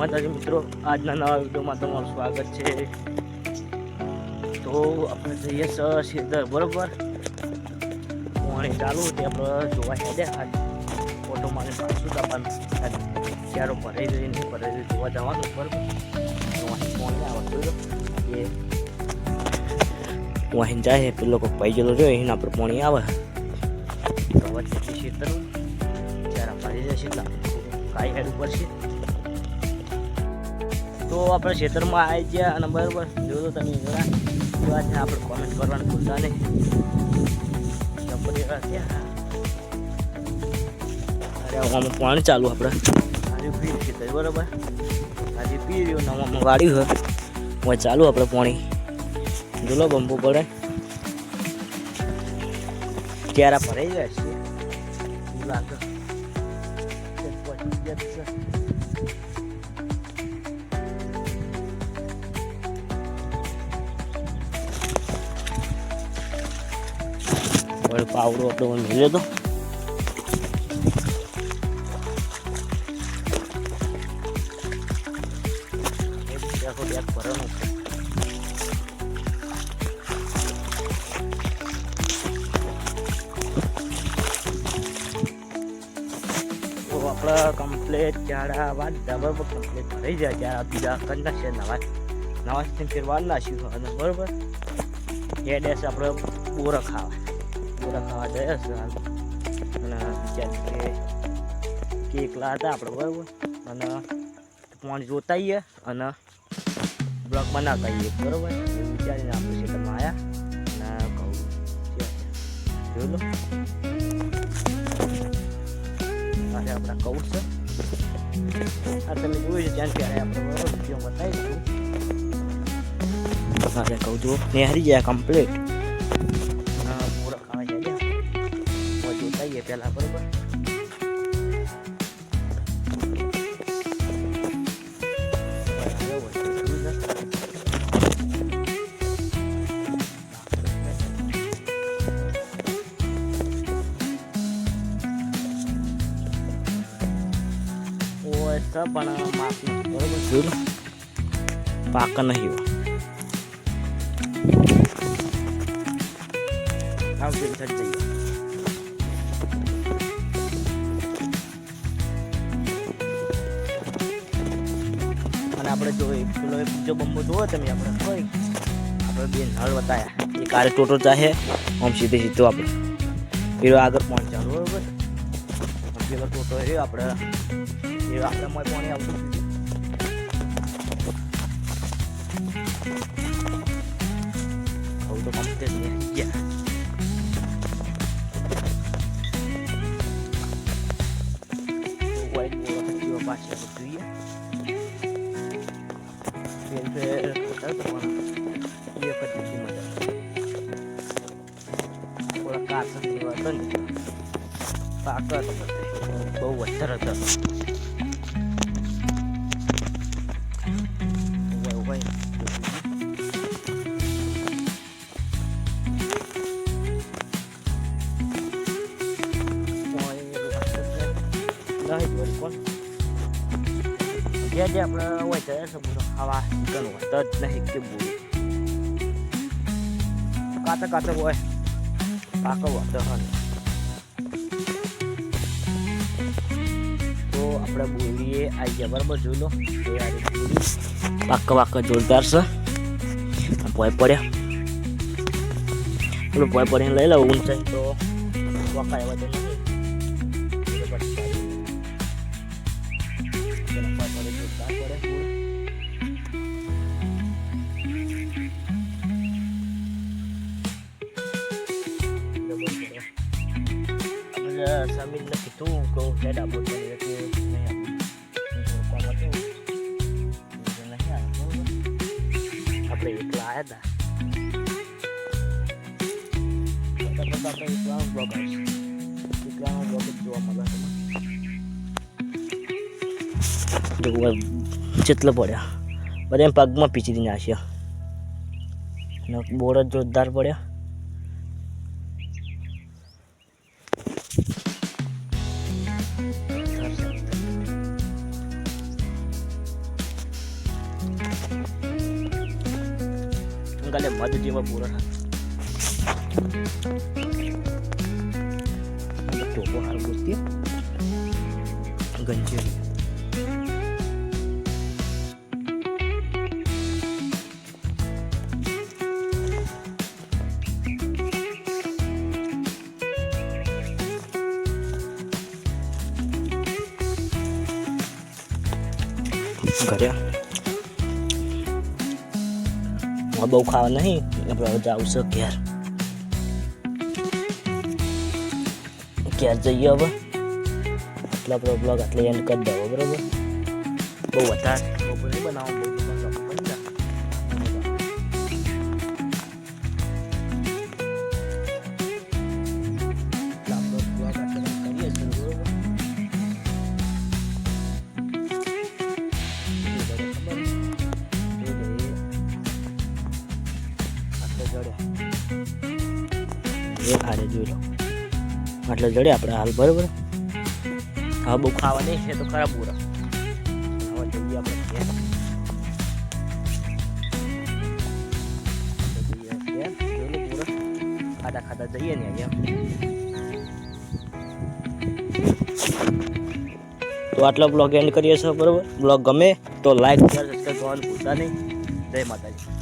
માતાજી મિત્રો, આજના નવા વિડીયોમાં તમારું સ્વાગત છે. તો આપણે જઈએ સર સીધર બરોબર? પાણી ચાલુ, તે આપણે જોવા હેડ્યા આજ ફોટો મારી પાછું આપણને ક્યારો ભરાઈ રહી નહીં, ભરાઈ રહી જોવા જવાનું, બરોબર? વાહી પાણી આવે, જોઈ લો. એ વાહીને જાય પેલો કોઈ પાઈ ગયેલો જોઈએ એને આપણે પાણી આવે. તો વચ્ચે શીતળું ત્યારે ભરી જશે કાંઈ હેડ ઉપર છે. તો આપણે ખેતરમાં આવી ગયા અને બરાબર જોયો તમે જરા. જોવા છે આપણે કોમેન્ટ કરવાનું ભૂલતા નહીં. અરે આમાં પાણી ચાલુ આપણે. આજે પી છે બરાબર. આજે પી રહ્યું નવામાં વાળ્યું હોય. હવે ચાલુ આપણે પાણી. જોલો બંબુ પડે. ક્યારા ભરાઈ જાય છે? લાગે હવે પાવડો આપણો મેળ્યો તો આખો બેગ ભરવાનું છે તો આપણે કમ્પ્લેટ ચારા વાત બરાબર કમ્પ્લેટ થઈ જાય ચારા કરી નાખશે નવા નવા ફેર વાર નાખ્યું અને બરાબર? એ ડેસ આપણે બોરા ખાવા. બોરા ખાવા જઈએ છે અને વિચાર કે કે એકલા હતા આપણે, બરાબર? અને પાણી જોતા આવીએ અને બ્લોક બનાવતા આવીએ, બરાબર? વિચારીને આપણે ખેતરમાં આવ્યા અને કહું જોઈ લો. અરે છે આપણા કૌશ છે. આ તમે જોયું છે ત્યાં ત્યારે આપણે, બરાબર? વીડિયો બતાવી દઉં. અરે કહું જો નેહરી ગયા કમ્પ્લીટ પહેલાં બરાબર? પણ માપ બરોબર? જોયું પાક નહીં થઈ જઈએ. આપણે જો એક પેલો એક બીજો બંબો જોવો તમે આપણે હોય આપણે બે નળ બતાયા. એક આરે ટોટો ચાહે આમ સીધે સીધો આપણે. પેલો આગળ પહોંચવાનું બરોબર અને પેલો ટોટો એ આપણે એ આપણે મોય પાણી આવતું હવે તો કમ્પ્લીટ નહીં. ગયા ಎಂತೆ ಈಗ ಪದ್ಧತಿ ಮಾಡ ಒಳಗೆ ಕಾಸ ತಂದು ಪಾಕ ಬಹು ಒತ್ತಡ Đây, vừa con જે જે આપણે હોય છે બધું ખાવા નીકળવું હોય તો જ નહીં કે બોલું કાતે કાતે હોય. પાકો વાંધો હોય તો આપણે બોલીએ આવી ગયા બરાબર જોઈ લો. આ પાકા પાકા જોરદાર છે. ભોય પડ્યા. પેલું પોય પડીને લઈ લઉં ઊંચાઈ તો વખાય એવા આપણે સમીરને કીધું કે હું સાઈડ આપો તો એ કે નહીં આપું હું થોડું કામ હતું એટલે નહીં આવ્યો બરોબર આપણે એકલા આવ્યા હતા કરતાં કરતાં આપણે એકલાનો બ્લોગ આવશે એકલાનો બ્લોગ જ જોવા મળે તમને જો જેટલો પડ્યા બધા એમ પગમાં પીચી નાખ્યા ને બોર્ડ હવે બહુ ખાવા નહીં. આપણે જાવું છે ઘેર. ઘેર જઈએ હવે. એટલે આપણો બ્લોગ આટલે એન્ડ કરી દઉં બરાબર? બહુ વધારે. બનાવો એ હારે જોઈ લો. એટલે જડે આપણે હાલ, બરાબર? હવે બહુ ખાવા નહીં છે તો ખરાબ પૂરા હવે. ખાતા ખાતા જઈએ ને અહીંયા. તો આટલો બ્લોગ એન્ડ કરીએ છીએ, બરાબર? બ્લોગ ગમે તો લાઈક શેર સબસ્ક્રાઈબ કરવાનું ભૂલતા નહીં. જય માતાજી.